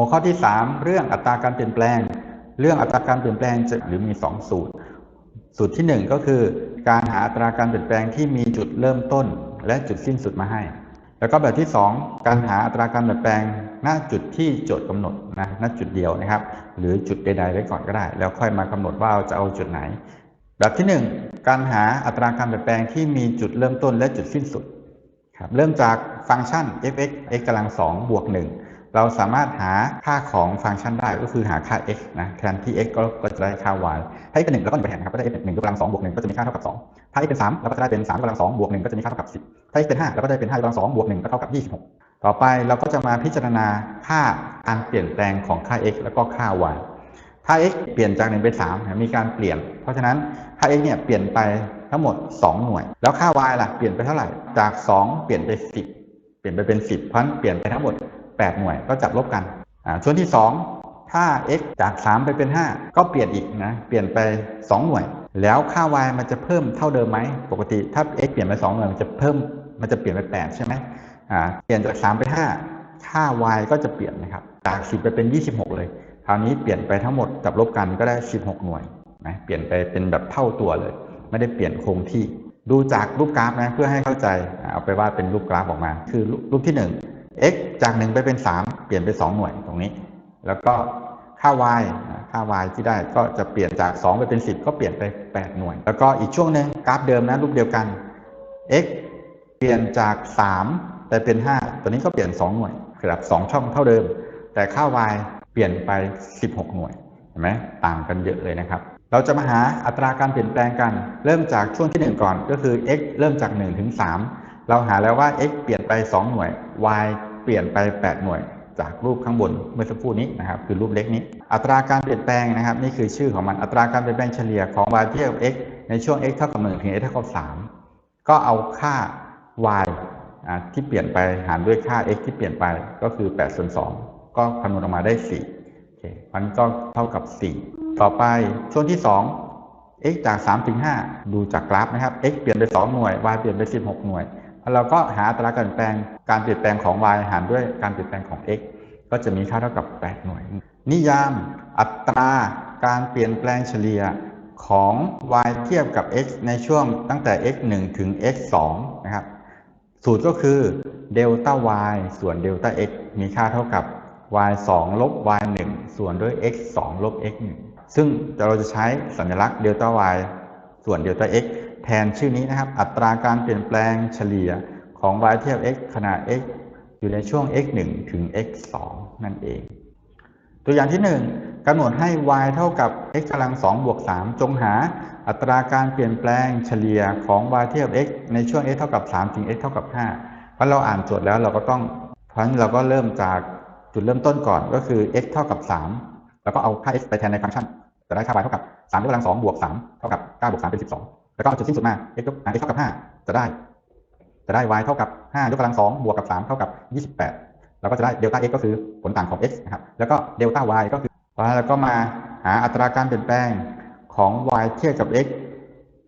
หัวข้อที่ 3 เรื่องอัตราการเปลี่ยนแปลง เรื่องอัตราการเปลี่ยนแปลงจะหรือมี 2 สูตร สูตรที่ 1 ก็คือ การหาอัตราการเปลี่ยนแปลงที่มีจุดเริ่มต้น และจุดสิ้นสุดมาให้ แล้วก็แบบที่ 2 การหาอัตราการเปลี่ยนแปลงณจุดที่โจทย์กำหนดนะณจุดเดียวนะครับ หรือจุดใดๆไว้ก่อนก็ได้ แล้วค่อยมากำหนดว่าจะเอาจุดไหน แบบที่ 1 การหาอัตราการเปลี่ยนแปลงที่มีจุดเริ่มต้นและจุดสิ้นสุดครับเริ่มจากฟังก์ชัน f(x) x กำลัง2บวก1 เราสามารถหาค่าของฟังก์ชันได้ก็คือหาค่า x นะแทนที่ x ก็ก็จะได้ค่า y ถ้า x เป็น1เราก็จะไปแทนครับก็ได้ f เป็น1ยกกำลัง2บวก1ก็จะมีค่าเท่ากับ2ถ้า x เป็น3เราก็จะได้เป็น3ยกกำลัง2บวก1ก็จะมีค่าเท่ากับ10ถ้า x เป็น5เราก็ได้เป็น5ยกกำลัง2บวก1ก็เท่ากับ26ต่อไปเราก็จะมาพิจารณาค่าการเปลี่ยนแปลงของค่า x แล้วก็ค่า y ถ้า x เปลี่ยนจาก1เป็น3มีการเปลี่ยน เพราะฉะนั้นค่า x เนี่ยเปลี่ยนไปทั้งหมด 2 หน่วย แล้วค่า y ล่ะเปลี่ยนไปเท่าไหร่จาก 2 เปลี่ยนไป 10 เปลี่ยนไปเป็น 10 เพราะฉะนั้นเปลี่ยนไปทั้งหมด 8 หน่วยก็จับลบกันอ่าส่วนที่ 2 ถ้า x จาก 3 ไปเป็น 5 ก็เปลี่ยนอีกนะเปลี่ยนไป 2 หน่วย แล้วค่า y มันจะเพิ่มเท่าเดิมไหมปกติถ้า x เปลี่ยนไป 2 หน่วยมันจะเพิ่มมันจะเปลี่ยนไป 8 ใช่ไหมเปลี่ยนจาก 3 ไป 5 ค่า y ก็จะเปลี่ยนนะครับจาก 10 ไปเป็น 26 เลย คราวนี้เปลี่ยนไปทั้งหมดจับลบกันก็ได้ 16 หน่วยนะเปลี่ยนไปเป็นแบบเท่าตัวเลย ไม่ได้เปลี่ยนคงที่ดูจากรูปกราฟนะเพื่อให้เข้าใจเอาไปวาดเป็นรูปกราฟออกมา คือรูปที่1 x จาก1ไปเป็น3เปลี่ยนไป2หน่วยตรงนี้ แล้วก็ค่า y ค่า y ที่ได้ก็จะเปลี่ยนจาก 2 ไปเป็น 10 ก็เปลี่ยนไป 8 หน่วย แล้วก็อีกช่วงหนึ่งกราฟเดิมนะรูปเดียวกัน x เปลี่ยนจาก 3 ไปเป็น 5 ตัวนี้ก็เปลี่ยน 2 หน่วยครับ2ช่องเท่าเดิม แต่ค่า y เปลี่ยนไป 16 หน่วยเห็นไหมต่างกันเยอะเลยนะครับ เราจะมาหาอัตราการเปลี่ยนแปลงกัน เริ่มจากช่วงที่ 1 ก่อนก็คือ x เริ่มจาก1ถึง3เราหาแล้วว่า x เปลี่ยนไป 2 หน่วย y ปลี่ยนไป 8 หน่วยจากรูปข้างบนเมื่อสักครู่นี้นะครับคือรูปเล็กนี้ อัตราการเปลี่ยนแปลงนะครับ นี่คือชื่อของมันอัตราการเปลี่ยนแปลงเฉลี่ยของ y เทียบ x ในช่วง x เท่ากับ1ถึง x เท่ากับ3ก็เอาค่า y ที่เปลี่ยนไปหารด้วยค่า x ที่เปลี่ยนไปก็คือ8ส่วน2ก็คำนวณออกมาได้4โอเคมันก็เท่ากับ 4 ต่อไปช่วงที่ 2 x จาก3ถึง5ดูจากกราฟนะครับ x เปลี่ยนไป 2 หน่วย y เปลี่ยนไป 16 หน่วย เราก็หาอัตราการเปลี่ยนแปลงการเปลี่ยนแปลงของ y หารด้วยการเปลี่ยนแปลงของ x ก็จะมีค่าเท่ากับ 8 หน่วย นิยามอัตราการเปลี่ยนแปลงเฉลี่ยของ y เทียบกับ x ในช่วงตั้งแต่ x 1 ถึง x 2นะครับ สูตรก็คือเดลต้า y ส่วนเดลต้า x มีค่าเท่ากับ y 2ลบ y 1ส่วนด้วย x 2ลบ x 1ซึ่งเราจะใช้สัญลักษณ์เดลต้า y ส่วนเดลต้า x แทนชื่อนี้นะครับ อัตราการเปลี่ยนแปลงเฉลี่ยของ y เทียบ x ขนาด x อยู่ในช่วง x 1ถึง x 2นั่นเอง ตัวอย่างที่ 1กำหนดให้ y เท่ากับ x กำลัง2บวก3จงหาอัตราการเปลี่ยนแปลงเฉลี่ยของ y เทียบ x ในช่วง x เท่ากับ3ถึง x เท่ากับ5เพราะเราอ่านโจทย์แล้วเราก็ต้องเพราะฉะนั้นเราก็เริ่มจากจุดเริ่มต้นก่อนก็คือ x เท่ากับ 3 แล้วก็เอาค่า x ไปแทนในฟังก์ชันจะได้ค่า y เท่ากับ3ยกกำลัง2บวก3เท่ากับ9บวก3เป็น 12 แล้วก็เอาจุดสิ้นสุดมา x ยก x เท่ากับ 5 จะได้ จะได้ y เท่ากับ 5 ยกกำลัง2บวกกับ 3 เท่ากับ 28 เราก็จะได้เดลต้า x ก็คือผลต่างของ x นะครับ แล้วก็เดลต้า y ก็คือแล้วก็มาหาอัตราการเปลี่ยนแปลงของ y เทียบกับ x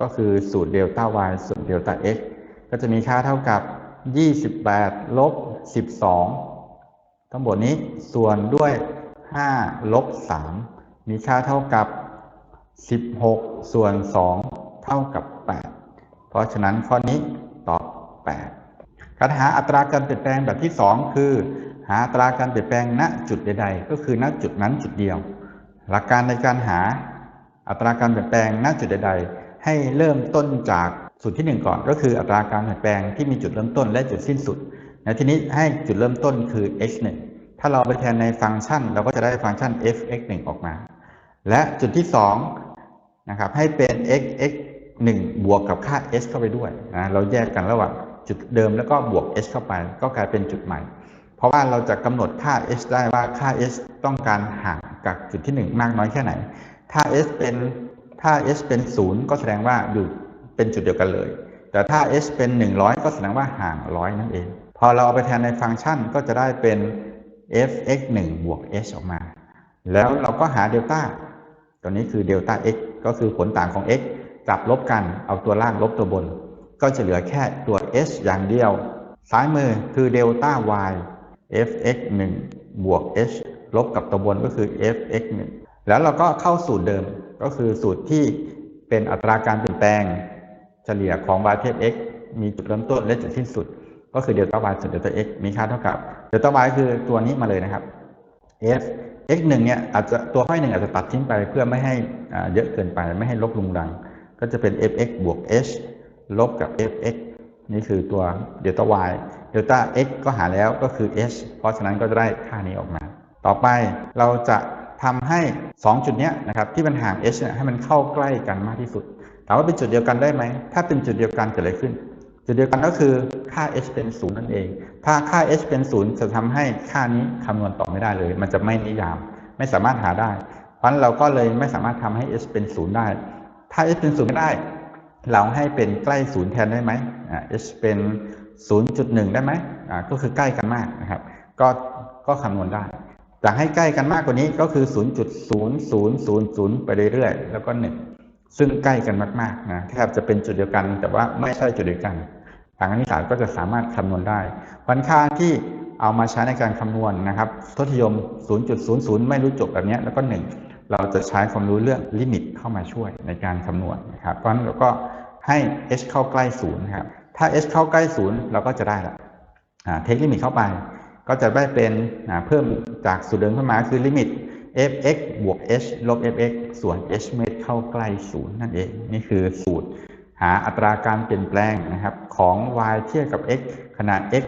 ก็คือสูตรเดลต้า y ส่วนเดลต้า x ก็จะมีค่าเท่ากับ 28 ลบ 12 ทั้งหมดนี้ส่วนด้วย 5 ลบ 3 มีค่าเท่ากับ 16 ส่วน 2 เท่ากับ 8 เพราะฉะนั้นข้อนี้ตอบ 8 การหาอัตราการเปลี่ยนแปลงแบบที่ 2 คือ หาอัตราการเปลี่ยนแปลงณจุดใดๆ ก็คือณจุดนั้นจุดเดียว หลักการในการหาอัตราการเปลี่ยนแปลงณจุดใดๆ ให้เริ่มต้นจากสูตรที่ 1 ก่อนก็คืออัตราการเปลี่ยนแปลงที่มีจุดเริ่มต้นและจุดสิ้นสุดในที่นี้ให้จุดเริ่มต้นคือ x 1ถ้าเราไปแทนในฟังก์ชัน เราก็จะได้ฟังก์ชัน f x 1ออกมา และจุดที่2นะครับให้เป็น x x 1 บวกกับค่า s เข้าไปด้วยนะเราแยกกันระหว่างจุดเดิมแล้วก็บวก s เข้าไป ก็กลายเป็นจุดใหม่ เพราะว่าเราจะกำหนดค่า s ได้ว่าค่า s ต้องการห่างกับจุดที่ 1 มากน้อยแค่ไหน ถ้า s เป็นถ้า s เป็น 0 ก็แสดงว่าอยู่เป็นจุดเดียวกันเลย แต่ถ้า s เป็น 100 ก็แสดงว่าห่างร้อยนั่นเอง พอเราเอาไปแทนในฟังก์ชันก็จะได้เป็น f x 1บวก h ออกมา แล้วเราก็หาเดลต้าตัวนี้คือเดลต้า x ก็คือผลต่างของ x จับลบกันเอาตัวล่างลบตัวบน ก็จะเหลือแค่ตัว h อย่างเดียว ซ้ายมือคือเดลต้า y f x 1บวก h ลบกับตัวบนก็คือ f(x 1แล้วเราก็เข้าสูตรเดิมก็คือสูตรที่เป็นอัตราการเปลี่ยนแปลง เฉลี่ยของ y เทียบ x มีจุดเริ่มต้นและจุดสิ้นสุด ก็คือเดลต้า y ส่วนเดลต้า x มีค่าเท่ากับเดลต้า y คือตัวนี้มาเลยนะครับ f x 1เนี่ยอาจจะตัวห้อยหนึ่งอาจจะตัดทิ้งไปเพื่อไม่ให้เยอะเกินไปไม่ให้ลบลุงดัง ก็จะเป็น fx บวก h ลบกับ fx นี่คือตัวเดลต้า y เดลต้า x ก็หาแล้วก็คือ h เพราะฉะนั้นก็จะได้ค่านี้ออกมา ต่อไปเราจะทำให้ 2 จุดนี้นะครับที่มันห่าง h เนี่ยให้มันเข้าใกล้กันมากที่สุด ถามว่าเป็นจุดเดียวกันได้ไหม ถ้าเป็นจุดเดียวกันเกิดอะไรขึ้น จุดเดียวกันก็คือค่า h เป็นศูนย์นั่นเอง ถ้าค่า h เป็นศูนย์จะทำให้ค่านี้คำนวณต่อไม่ได้เลย มันจะไม่นิยาม ไม่สามารถหาได้ เพราะฉะนั้นเราก็เลยไม่สามารถทำให้ h เป็นศูนย์ได้ ถ้า h เป็นศูนย์ไม่ได้ เราให้เป็นใกล้ศูนย์แทนได้ไหมอ่า h เป็น 0.1 ได้ไหมอ่าก็คือใกล้กันมากนะครับ ก็ก็คำนวณได้จะให้ใกล้กันมากกว่านี้ก็คือ 0.0000 ไปเรื่อยๆ แล้วก็ 1 ซึ่งใกล้กันมากๆนะแทบจะเป็นจุดเดียวกัน แต่ว่าไม่ใช่จุดเดียวกันทางคณิตศาสตร์ก็จะสามารถคำนวณได้วันค่าที่เอามาใช้ในการคำนวณนะครับทศนิยม 0.00 ไม่รู้จบแบบนี้แล้วก็ 1 เราจะใช้ความรู้เรื่องลิมิตเข้ามาช่วยในการคำนวณนะครับเพราะฉะนั้นเราก็ให้ h เข้าใกล้0นะครับถ้า h เข้าใกล้0เราก็จะได้ละเทคลิมิตเข้าไป ก็จะได้เป็นเพิ่มจากสูตรเดิมขึ้นมาคือลิมิต f(x) บวก h ลบ f(x) ส่วน h เมตรเข้าใกล้0นั่นเองนี่คือสูตรหาอัตราการเปลี่ยนแปลงนะครับของ y เทียบกับ x ขนาด x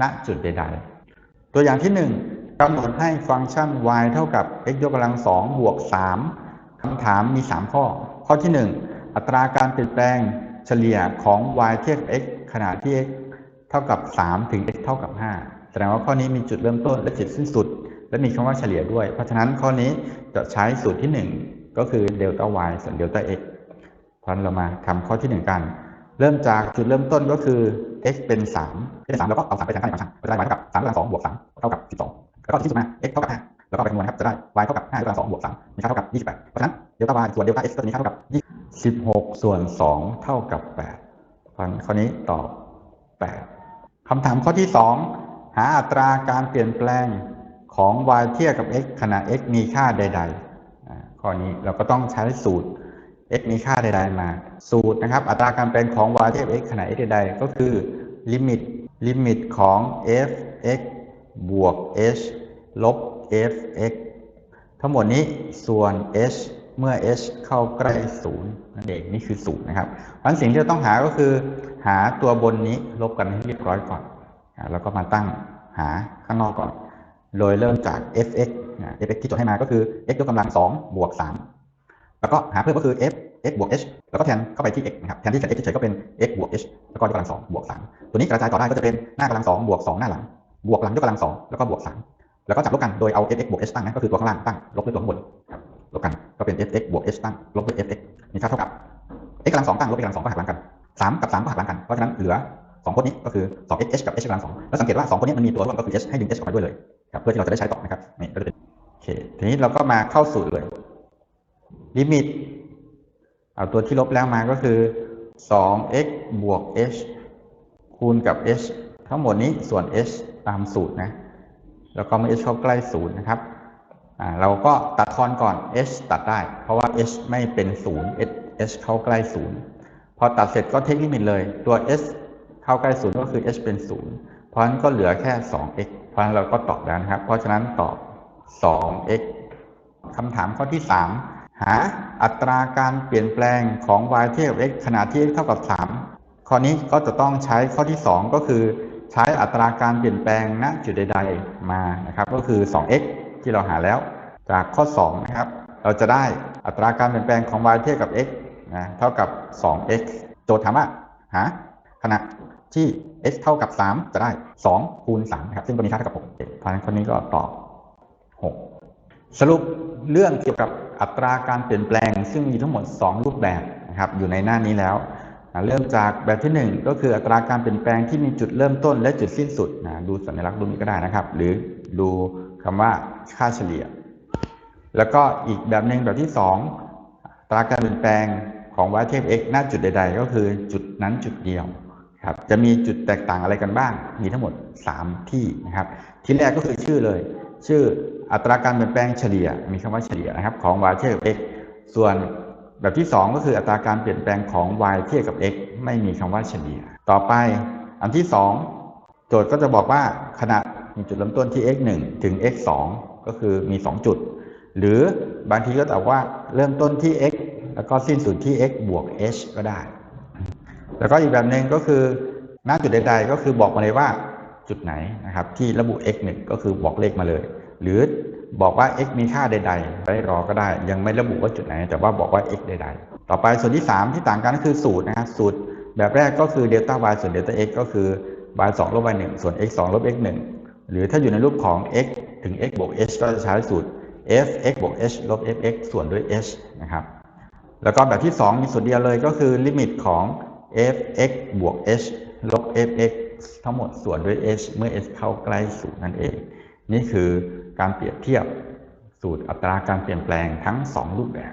ณจุดใดๆ ตัวอย่างที่ 1 กำหนดให้ฟังก์ชัน y เท่ากับ x ยกกำลัง2บวก3คำถามมี3ข้อ ข้อที่1อัตราการเปลี่ยนแปลงเฉลี่ยของ y เทียบ x ขนาดที่ x เท่ากับ3ถึง x เท่ากับ5แสดงว่าข้อนี้มีจุดเริ่มต้นและจุดสิ้นสุด และมีคำว่าเฉลี่ยด้วย เพราะฉะนั้นข้อนี้จะใช้สูตรที่ 1 ก็คือเดลต้า y ส่วนเดลต้า x เพราะฉะนั้นเรามาทำข้อที่ 1 กัน เริ่มจากจุดเริ่มต้นก็คือ x เป็น 3 เป็น 3 แล้วก็เอา3ไปแทนค่าในฟังก์ชันก็จะได้ y เท่ากับ3กำลัง2บวก3เท่ากับ 12 แล้วก็ที่สุดมา x เท่ากับ5แล้วก็ไปคำนวณครับจะได้ y เท่ากับ5กำลัง2บวก3มีค่าเท่ากับ 28 เพราะฉะนั้นเดลต้า y ส่วนเดลต้า x ก็จะมีค่าเท่ากับ16 ส่วน 2 เท่ากับ8ครับข้อนี้ตอบ 8คำถามข้อที่ 2 หาอัตราการเปลี่ยนแปลงของ y เทียบกับ x ขณะ x มีค่าใด ๆ ข้อนี้เราก็ต้องใช้สูตร x มีค่าใด ๆ มา สูตรนะครับ อัตราการเปลี่ยนของ y เทียบ x ขณะ x ใดๆก็คือลิมิตลิมิตของ f x บวก h ลบ f x ทั้งหมดนี้ส่วน h เมื่อ h เข้าใกล้ศูนย์นั่นเองนี่คือสูตรนะครับเพราะสิ่งที่เราต้องหาก็คือหาตัวบนนี้ลบกันให้เรียบร้อยก่อน แล้วก็มาตั้งหาข้างนอกก่อน โดยเริ่มจาก f(x) f(x) ที่โจดให้มาก็คือ x ยกกำลัง 2 บวก 3 แล้วก็หาเพิ่มก็คือ f x บวก h แล้วก็แทนเข้าไปที่ x นะครับ แทนที่จะ x เฉยๆก็เป็น x บวก h แล้วก็ยกกำลัง2บวก3ตัวนี้กระจายต่อได้ก็จะเป็นหน้ากำลัง2บวก2หน้าหลัง บวกหลังยกกำลัง2แล้วก็บวก3แล้วก็จับลบกันโดยเอา f(x) บวก h ตั้งนะก็คือตัวข้างล่างตั้งลบด้วยตัวข้างบนครับลบกันก็เป็น f(x) บวก h ตั้งลบด้วย f(x) มีค่าเท่ากับ x กำลัง2ตั้งลบ x กำลัง2ก็หักหลังกัน3กับ3ก็หักหลังกันเพราะฉะนั้นเหลือ2พจน์นี้ก็คือ 2x h กับ h กำลัง2แล้วสังเกตว่า2พจน์นี้มันมีตัวร่วมก็คือ h ให้ดึง h ออกมาด้วยเลยครับเพื่อที่เราจะได้ใช้ต่อนะครับนี่ก็จะเป็นโอเคทีนี้เราก็มาเข้าสูตรเลยลิมิตเอาตัวที่ลบแล้วมาก็คือ 2x บวก h คูณกับ h ทั้งหมดนี้ส่วน h ตามสูตรนะ แล้วก็เมื่อ h เข้าใกล้ศูนย์นะครับเราก็ตัดทอนก่อน h ตัดได้ เพราะว่า h ไม่เป็นศูนย์ h เข้าใกล้ศูนย์พอตัดเสร็จก็เทคลิมิตเลย ตัว h เข้าใกล้ศูนย์ก็คือ h เป็นศูนย์เพราะฉะนั้นก็เหลือแค่ 2x เพราะฉะนั้นเราก็ตอบแล้วนะครับ เพราะฉะนั้นตอบ 2x คำถามข้อที่ 3 หาอัตราการเปลี่ยนแปลงของ y เทียบ x ขนาดที่ x เท่ากับ 3 ข้อนี้ก็จะต้องใช้ข้อที่ 2 ก็คือ ใช้อัตราการเปลี่ยนแปลงณจุดใดๆมานะครับ ก็คือ 2x ที่เราหาแล้วจากข้อ2นะครับเราจะได้อัตราการเปลี่ยนแปลงของ y เทียบกับ x นะเท่ากับ 2x โจทย์ถามว่าหาขณะที่ x เท่ากับ 3 จะได้ 2 คูณ3นะครับซึ่งตัวนี้ค่าเท่ากับ6เพราะฉะนั้นข้อนี้ก็ตอบ 6 สรุปเรื่องเกี่ยวกับอัตราการเปลี่ยนแปลง ซึ่งมีทั้งหมด 2 รูปแบบนะครับอยู่ในหน้านี้แล้ว เริ่มจากแบบที่ 1 ก็คืออัตราการเปลี่ยนแปลงที่มีจุดเริ่มต้นและจุดสิ้นสุดนะดูสัญลักษณ์รูปนี้ก็ได้นะครับ หรือดูคำว่าค่าเฉลี่ย แล้วก็อีกแบบหนึ่งแบบที่ 2 อัตราการเปลี่ยนแปลงของ y เทียบ x หน้าจุดใด ๆ ก็คือจุดนั้นจุดเดียวครับจะมีจุดแตกต่างอะไรกันบ้าง มีทั้งหมด 3 ที่นะครับ ที่แรกก็คือชื่อเลย ชื่ออัตราการเปลี่ยนแปลงเฉลี่ย มีคำว่าเฉลี่ยนะครับ ของ y เทียบ x ส่วน แบบที่ 2 ก็คืออัตราการเปลี่ยนแปลงของ y เทียบกับ x ไม่มีคำว่าเฉลี่ย ต่อไปอันที่ 2 โจทย์ก็จะบอกว่าขณะมีจุดเริ่มต้นที่ x 1 ถึง x 2 ก็คือมี 2 จุด หรือบางทีก็ตอบว่าเริ่มต้นที่ x แล้วก็สิ้นสุดที่ x บวก h ก็ได้ แล้วก็อีกแบบหนึ่งก็คือหน้าจุดใดๆ ก็คือบอกมาเลยว่าจุดไหนนะครับที่ระบุ x 1ก็คือบอกเลขมาเลย หรือบอกว่า x มีค่าใดๆได้รอก็ได้ ยังไม่ระบุว่าจุดไหน แต่ว่าบอกว่า x ใดๆ ต่อไปส่วนที่ 3 ที่ต่างกันก็คือสูตรนะครับสูตรแบบแรกก็คือเดลต้า y ส่วนเดลต้า x ก็คือ y 2ลบ y 1ส่วน x 2ลบ x 1หรือถ้าอยู่ในรูปของ x ถึง x บวก h ก็จะใช้สูตร f x บวก h ลบ f x ส่วนด้วย h นะครับ แล้วก็แบบที่ 2 มีส่วนเดียวเลยก็คือลิมิตของ f x บวก h ลบ f x ทั้งหมดส่วนด้วย h เมื่อ h เข้าใกล้ศูนย์นั่นเอง นี่คือ การเปรียบเทียบสูตรอัตราการเปลี่ยนแปลงทั้ง 2 รูปแบบ